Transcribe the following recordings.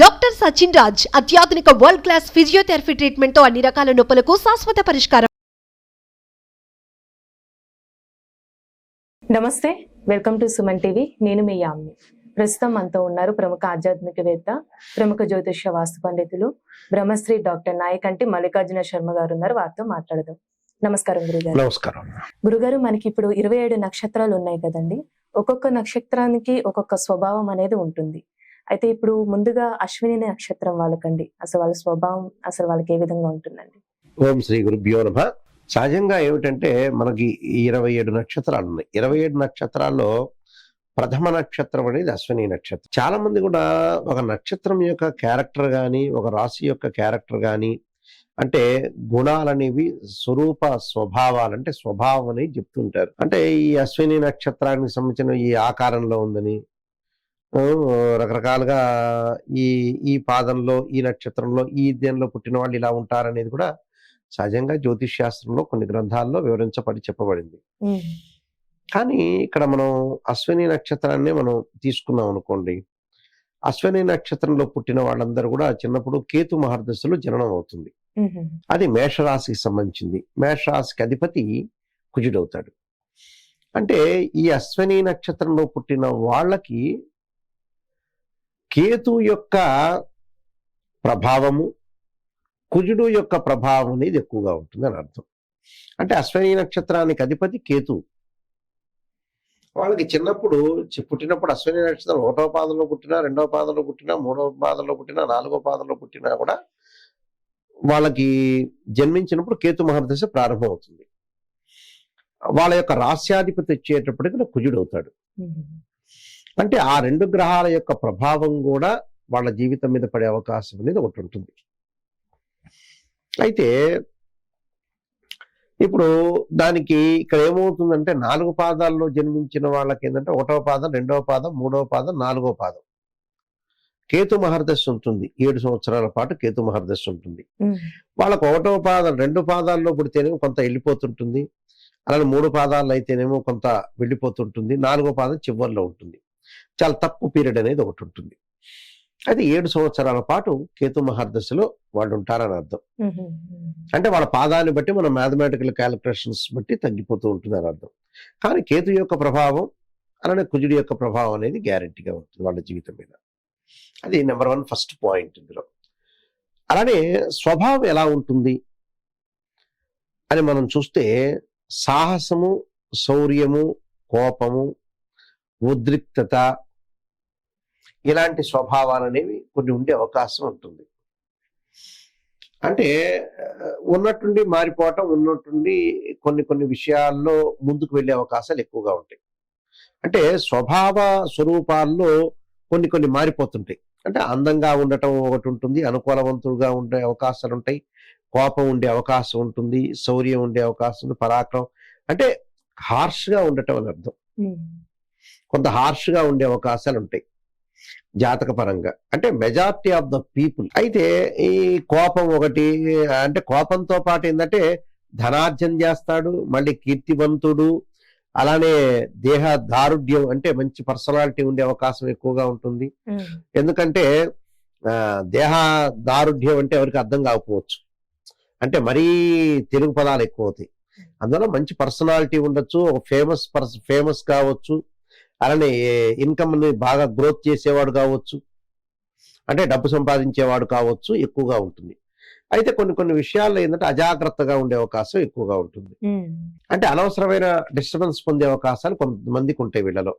Doctor Sachin Raj అత్యాధునిక world class physiotherapy ట్రీట్మెంట్తో అన్ని రకాల నొప్పులకు శాశ్వత పరిష్కారం. నమస్తే వెల్కమ్ టు సుమన్ టీవీ. నేను మీ యామ్ని. ప్రస్తుతం మనతో ఉన్నారు ప్రముఖ ఆధ్యాత్మికవేత్త ప్రముఖ జ్యోతిష్య వాస్తు పండితులు బ్రహ్మశ్రీ డాక్టర్ నాయక్ అంటే మల్లికార్జున శర్మ గారు ఉన్నారు. వారితో మాట్లాడదాం. నమస్కారం గురుగారు. నమస్కారం. గురుగారు మనకి ఇప్పుడు ఇరవై ఏడు నక్షత్రాలు ఉన్నాయి కదండి. ఒక్కొక్క నక్షత్రానికి ఒక్కొక్క స్వభావం అనేది ఉంటుంది. అయితే ఇప్పుడు ముందుగా అశ్విని నక్షత్రం వాళ్ళకండి. అసలు వాళ్ళ స్వభావం అసలు వాళ్ళకి ఏ విధంగా ఉంటుందండి? ఓం శ్రీ గురుభ్యో నమ. సహజంగా ఏమిటంటే మనకి ఈ ఇరవై ఏడు నక్షత్రాలు ఉన్నాయి. ఇరవై ఏడు నక్షత్రాల్లో ప్రథమ నక్షత్రం అనేది అశ్విని నక్షత్రం. చాలా మంది కూడా ఒక నక్షత్రం యొక్క క్యారెక్టర్ కానీ ఒక రాశి యొక్క క్యారెక్టర్ కానీ అంటే గుణాలనేవి స్వరూప స్వభావాలు అంటే స్వభావం అని చెప్తుంటారు. అంటే ఈ అశ్విని నక్షత్రానికి సంబంధించిన ఈ ఆకారంలో ఉందని రకరకాలుగా ఈ ఈ పాదంలో ఈ నక్షత్రంలో ఈ దేనిలో పుట్టిన వాళ్ళు ఇలా ఉంటారనేది కూడా సహజంగా జ్యోతిష్ శాస్త్రంలో కొన్ని గ్రంథాల్లో వివరించబడి చెప్పబడింది. కానీ ఇక్కడ మనం అశ్విని నక్షత్రాన్ని మనం తీసుకున్నాం అనుకోండి. అశ్విని నక్షత్రంలో పుట్టిన వాళ్ళందరూ కూడా చిన్నప్పుడు కేతు మహర్దశలో జననం అవుతుంది. అది మేషరాశికి సంబంధించింది. మేషరాశికి అధిపతి కుజుడవుతాడు. అంటే ఈ అశ్విని నక్షత్రంలో పుట్టిన వాళ్ళకి కేతు యొక్క ప్రభావము కుజుడు యొక్క ప్రభావం అనేది ఎక్కువగా ఉంటుంది అని అర్థం. అంటే అశ్వని నక్షత్రానికి అధిపతి కేతు. వాళ్ళకి చిన్నప్పుడు పుట్టినప్పుడు అశ్వని నక్షత్రం ఒకటో పాదంలో పుట్టినా రెండవ పాదంలో పుట్టినా మూడవ పాదంలో పుట్టినా నాలుగో పాదంలో పుట్టినా కూడా వాళ్ళకి జన్మించినప్పుడు కేతు మహర్దశ ప్రారంభమవుతుంది వాళ్ళ యొక్క రాస్యాధిపతి వచ్చేటప్పటికి కుజుడు అవుతాడు. అంటే ఆ రెండు గ్రహాల యొక్క ప్రభావం కూడా వాళ్ళ జీవితం మీద పడే అవకాశం అనేది ఒకటి ఉంటుంది. అయితే ఇప్పుడు దానికి ఇక్కడ ఏమవుతుందంటే నాలుగు పాదాల్లో జన్మించిన వాళ్ళకి ఏంటంటే ఒకటవ పాదం రెండవ పాదం మూడవ పాదం నాలుగవ పాదం. కేతు మహర్దశ ఉంటుంది. ఏడు సంవత్సరాల పాటు కేతు మహర్దశ ఉంటుంది. వాళ్ళకు ఒకటవ పాదం రెండు పాదాల్లో పుడితేనేమో కొంత వెళ్ళిపోతుంటుంది. అలానే మూడు పాదాల్లో అయితేనేమో కొంత వెళ్ళిపోతుంటుంది. నాలుగో పాదం చివరిలో ఉంటుంది. చాలా తక్కువ పీరియడ్ అనేది ఒకటి ఉంటుంది. అది ఏడు సంవత్సరాల పాటు కేతు మహర్దశలో వాళ్ళు ఉంటారని అర్థం. అంటే వాళ్ళ పాదాన్ని బట్టి మన మ్యాథమెటికల్ క్యాలిక్యులేషన్స్ బట్టి తగ్గిపోతూ ఉంటుంది అని అర్థం. కానీ కేతు యొక్క ప్రభావం అలానే కుజుడి యొక్క ప్రభావం అనేది గ్యారెంటీగా ఉంటుంది వాళ్ళ జీవితం మీద. అది నెంబర్ వన్ ఫస్ట్ పాయింట్ ఇందులో. అలానే స్వభావం ఎలా ఉంటుంది? అని మనం చూస్తే సాహసము శౌర్యము కోపము ఉద్రిక్తత ఇలాంటి స్వభావాలు అనేవి కొన్ని ఉండే అవకాశం ఉంటుంది. అంటే ఉన్నట్టుండి మారిపోవటం ఉన్నట్టుండి కొన్ని కొన్ని విషయాల్లో ముందుకు వెళ్ళే అవకాశాలు ఎక్కువగా ఉంటాయి. అంటే స్వభావ స్వరూపాల్లో కొన్ని కొన్ని మారిపోతుంటాయి. అంటే అందంగా ఉండటం ఒకటి ఉంటుంది అనుకూలవంతుడుగా ఉండే అవకాశాలు ఉంటాయి కోపం ఉండే అవకాశం ఉంటుంది శౌర్యం ఉండే అవకాశం ఉంది పరాక్రమం. అంటే హార్ష్గా ఉండటం అని అర్థం. కొంత హార్ష్గా ఉండే అవకాశాలు ఉంటాయి జాతక పరంగా అంటే మెజారిటీ ఆఫ్ ద పీపుల్ అయితే ఈ కోపం ఒకటి అంటే కోపంతో పాటు ఏంటంటే ధనార్జన చేస్తాడు మళ్ళీ కీర్తివంతుడు అలానే దేహ దారుఢ్యం అంటే మంచి పర్సనాలిటీ ఉండే అవకాశం ఎక్కువగా ఉంటుంది. ఎందుకంటే ఆ, దేహ దారుఢ్యం అంటే ఎవరికి అర్థం కాకపోవచ్చు. అంటే మరీ తెలుగు పదాలు ఎక్కువ అవుతాయి అందులో మంచి పర్సనాలిటీ ఉండొచ్చు ఒక ఫేమస్ పర్స ఫేమస్ కావచ్చు. అలానే ఇన్కమ్ని బాగా గ్రోత్ చేసేవాడు కావచ్చు అంటే డబ్బు సంపాదించేవాడు కావచ్చు ఎక్కువగా ఉంటుంది. అయితే కొన్ని కొన్ని విషయాల్లో ఏంటంటే అజాగ్రత్తగా ఉండే అవకాశం ఎక్కువగా ఉంటుంది. అంటే అనవసరమైన డిస్టర్బెన్స్ పొందే అవకాశాలు కొంతమందికి ఉంటాయి వీళ్ళలో.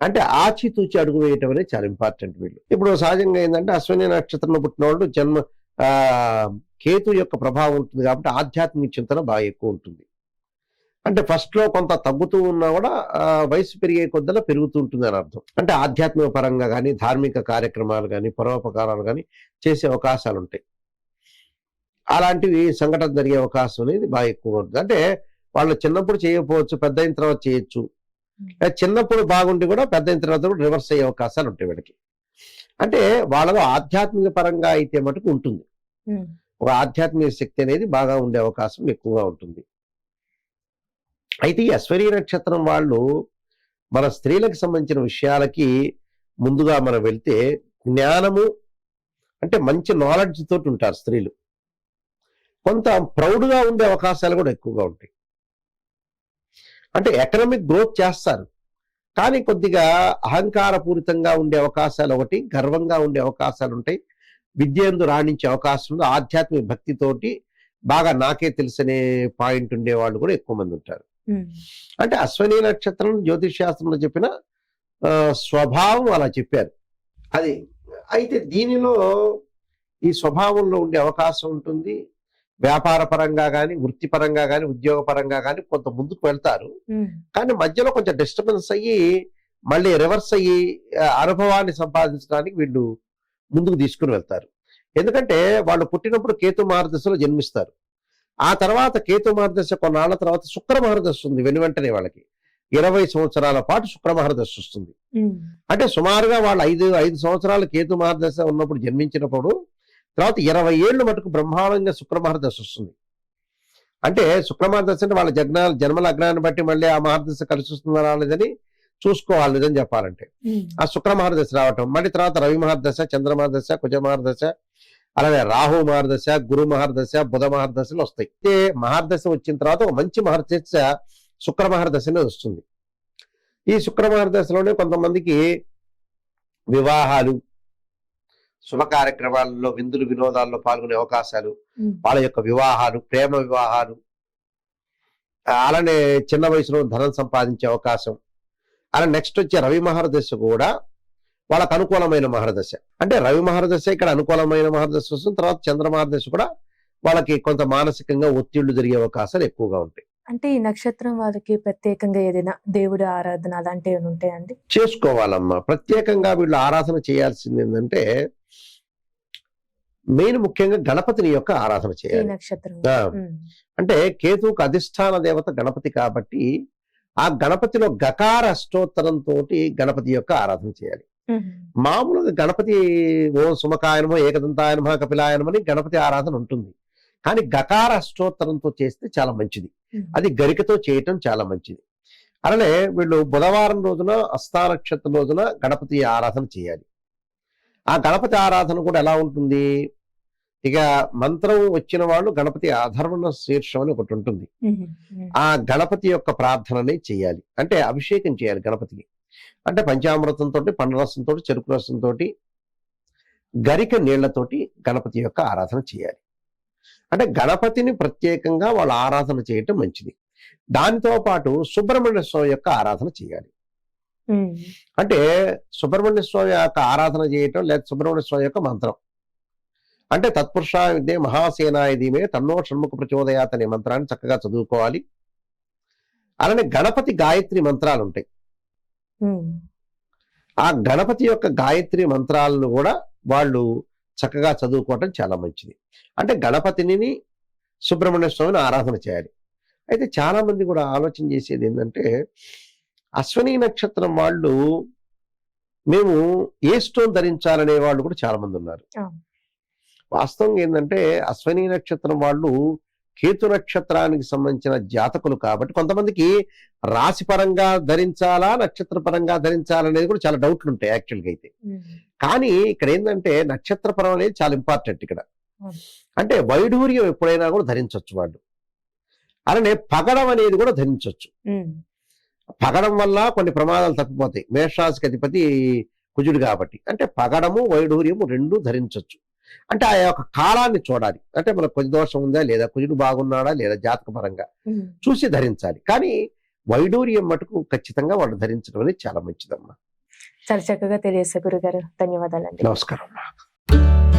అంటే ఆచితూచి అడుగు వేయటం అనేది చాలా ఇంపార్టెంట్ వీళ్ళు. ఇప్పుడు సహజంగా ఏంటంటే అశ్విని నక్షత్రంలో పుట్టిన వాళ్ళు జన్మ ఆ కేతు యొక్క ప్రభావం ఉంటుంది కాబట్టి ఆధ్యాత్మిక చింతన బాగా ఎక్కువ ఉంటుంది. అంటే ఫస్ట్లో కొంత తగ్గుతూ ఉన్నా కూడా వయసు పెరిగే కొద్దలా పెరుగుతూ ఉంటుంది అని అర్థం. అంటే ఆధ్యాత్మిక పరంగా కానీ ధార్మిక కార్యక్రమాలు కానీ పరోపకారాలు కానీ చేసే అవకాశాలు ఉంటాయి. అలాంటివి సంఘటన జరిగే అవకాశం అనేది బాగా ఎక్కువ ఉంటుంది. అంటే వాళ్ళు చిన్నప్పుడు చేయకపోవచ్చు పెద్ద అయిన తర్వాత చేయొచ్చు. చిన్నప్పుడు బాగుండి కూడా పెద్ద అయిన తర్వాత కూడా రివర్స్ అయ్యే అవకాశాలు ఉంటాయి వీళ్ళకి. అంటే వాళ్ళలో ఆధ్యాత్మిక పరంగా అయితే మటుకు ఉంటుంది. ఒక ఆధ్యాత్మిక శక్తి అనేది బాగా ఉండే అవకాశం ఎక్కువగా ఉంటుంది. అయితే ఈ అశ్వరీ నక్షత్రం వాళ్ళు మన స్త్రీలకు సంబంధించిన విషయాలకి ముందుగా మనం వెళ్తే జ్ఞానము అంటే మంచి నాలెడ్జ్ తోటి ఉంటారు స్త్రీలు. కొంత ప్రౌడ్గా ఉండే అవకాశాలు కూడా ఎక్కువగా ఉంటాయి. అంటే ఎకనామిక్ గ్రోత్ చేస్తారు. కానీ కొద్దిగా అహంకారపూరితంగా ఉండే అవకాశాలు ఒకటి గర్వంగా ఉండే అవకాశాలు ఉంటాయి. విద్యందు రాణించే అవకాశం ఉంది. ఆధ్యాత్మిక భక్తితోటి బాగా నాకే తెలుసనే పాయింట్ ఉండే వాళ్ళు కూడా ఎక్కువ మంది ఉంటారు. అంటే అశ్వని నక్షత్రం జ్యోతిష్ శాస్త్రంలో చెప్పిన స్వభావం అలా చెప్పారు. అది అయితే దీనిలో ఈ స్వభావంలో ఉండే అవకాశం ఉంటుంది. వ్యాపార పరంగా కానీ వృత్తిపరంగా కానీ ఉద్యోగ పరంగా కానీ కొంత ముందుకు వెళ్తారు. కానీ మధ్యలో కొంచెం డిస్టర్బెన్స్ అయ్యి మళ్ళీ రివర్స్ అయ్యి అనుభవాన్ని సంపాదించడానికి వీళ్ళు ముందుకు తీసుకుని వెళ్తారు. ఎందుకంటే వాళ్ళు పుట్టినప్పుడు కేతు మహారదశలో జన్మిస్తారు. ఆ తర్వాత కేతు మహారదశ కొన్నాళ్ళ తర్వాత శుక్ర మహారదశ ఉంది వెను వెంటనే వాళ్ళకి. ఇరవై సంవత్సరాల పాటు శుక్ర మహారదశ వస్తుంది. అంటే సుమారుగా వాళ్ళు ఐదు ఐదు సంవత్సరాలు కేతు మహారదశ ఉన్నప్పుడు జన్మించినప్పుడు తర్వాత ఇరవై ఏళ్ళు మటుకు బ్రహ్మాండంగా శుక్ర మహారదశ వస్తుంది. అంటే శుక్ర మహారదశ అంటే వాళ్ళ జగ్న జన్మ లగ్నాన్ని బట్టి మళ్ళీ ఆ మహారదశ కలిసి వస్తుందా రాలేదని చూసుకోవాలి నిజం చెప్పాలంటే ఆ శుక్ర మహారదశ రావటం మళ్ళీ తర్వాత రవి మహారదశ చంద్ర మహారదశ కుజ మహారదశ అలాగే రాహు మహారదశ గురు మహారదశ బుధ మహారదశలు వస్తాయి. అయితే మహారదశ వచ్చిన తర్వాత ఒక మంచి మహర్దశ శుక్ర మహారదశ అనేది వస్తుంది. ఈ శుక్ర మహారదశలోనే కొంతమందికి వివాహాలు శుభ కార్యక్రమాల్లో విందులు వినోదాల్లో పాల్గొనే అవకాశాలు వాళ్ళ యొక్క వివాహాలు ప్రేమ వివాహాలు అలానే చిన్న వయసులో ధనం సంపాదించే అవకాశం. అలా నెక్స్ట్ వచ్చే రవి మహారదశ కూడా వాళ్ళకు అనుకూలమైన మహారదశ. అంటే రవి మహారదశ ఇక్కడ అనుకూలమైన మహారదశ వస్తుంది తర్వాత చంద్ర మహారదశ కూడా వాళ్ళకి కొంత మానసికంగా ఒత్తిళ్ళు జరిగే అవకాశాలు ఎక్కువగా ఉంటాయి. అంటే ఈ నక్షత్రం వాళ్ళకి ప్రత్యేకంగా ఏదైనా దేవుడి ఆరాధన అలాంటివి ఉంటాయండి చేసుకోవాలమ్మా. ప్రత్యేకంగా వీళ్ళు ఆరాధన చేయాల్సింది ఏంటంటే మెయిన్ ముఖ్యంగా గణపతిని యొక్క ఆరాధన చేయాలి. నక్షత్రం. అంటే కేతువుకు అధిష్టాన దేవత గణపతి కాబట్టి ఆ గణపతిలో గకార అష్టోత్తరంతో గణపతి యొక్క ఆరాధన చేయాలి. మామూలుగా గణపతి ఓ సుమకాయనమో ఏకదంతాయనమో కపిలాయనమని గణపతి ఆరాధన ఉంటుంది. కానీ గకార అష్టోత్తరంతో చేస్తే చాలా మంచిది. అది గరికతో చేయటం చాలా మంచిది. అలానే వీళ్ళు బుధవారం రోజున నక్షత్రం రోజున గణపతి ఆరాధన చేయాలి. ఆ గణపతి ఆరాధన కూడా ఎలా ఉంటుంది? ఇక మంత్రం వచ్చిన వాళ్ళు గణపతి అధర్వణ శీర్షం అని ఒకటి ఉంటుంది. ఆ గణపతి యొక్క ప్రార్థనని చేయాలి. అంటే అభిషేకం చేయాలి గణపతికి. అంటే పంచామృతంతో పండరసంతో చెరుకు రసంతో గరిక నీళ్ళతోటి గణపతి యొక్క ఆరాధన చేయాలి. అంటే గణపతిని ప్రత్యేకంగా వాళ్ళ ఆరాధన చేయటం మంచిది. దానితో పాటు సుబ్రహ్మణ్య స్వామి యొక్క ఆరాధన చేయాలి. అంటే సుబ్రహ్మణ్య స్వామి యొక్క ఆరాధన చేయటం లేదా సుబ్రహ్మణ్య స్వామి యొక్క మంత్రం. అంటే తత్పురుష విద్య మహాసేనాయుధీమే తన్నో షణ్ముఖ ప్రచోదయాత్ అనే మంత్రాన్ని చక్కగా చదువుకోవాలి. అలానే గణపతి గాయత్రి మంత్రాలు ఉంటాయి. ఆ గణపతి యొక్క గాయత్రి మంత్రాలను కూడా వాళ్ళు చక్కగా చదువుకోవటం చాలా మంచిది. అంటే గణపతిని సుబ్రహ్మణ్య స్వామిని ఆరాధన చేయాలి. అయితే చాలా మంది కూడా ఆలోచన చేసేది ఏంటంటే అశ్వని నక్షత్రం వాళ్ళు మేము ఏ స్టోన్ ధరించాలనే వాళ్ళు కూడా చాలా మంది ఉన్నారు. వాస్తవంగా ఏంటంటే అశ్వని నక్షత్రం వాళ్ళు కేతు నక్షత్రానికి సంబంధించిన జాతకులు కాబట్టి కొంతమందికి రాశి పరంగా ధరించాలా నక్షత్ర పరంగా ధరించాలనేది కూడా చాలా డౌట్లు ఉంటాయి యాక్చువల్గా అయితే. కానీ ఇక్కడ ఏంటంటే నక్షత్రపరం అనేది చాలా ఇంపార్టెంట్ ఇక్కడ. అంటే వైఢూర్యం ఎప్పుడైనా కూడా ధరించవచ్చు వాళ్ళు. అలానే పగడం అనేది కూడా ధరించవచ్చు పగడం వల్ల కొన్ని ప్రమాదాలు తప్పిపోతాయి. మేషరాశికి అధిపతి కుజుడు కాబట్టి. అంటే పగడము వైఢూర్యము రెండు ధరించవచ్చు అంటే ఆ యొక్క కాలాన్ని చూడాలి. అంటే మనకు కొద్ది దోషం ఉందా? లేదా కుజుడు బాగున్నాడా? లేదా జాతక పరంగా. చూసి ధరించాలి. కానీ వైడూర్యం మటుకు ఖచ్చితంగా వాళ్ళు ధరించడం అనేది చాలా మంచిదమ్మా. చాలా చక్కగా తెలియజేశారు గురుగారు. ధన్యవాదాలండి. నమస్కారం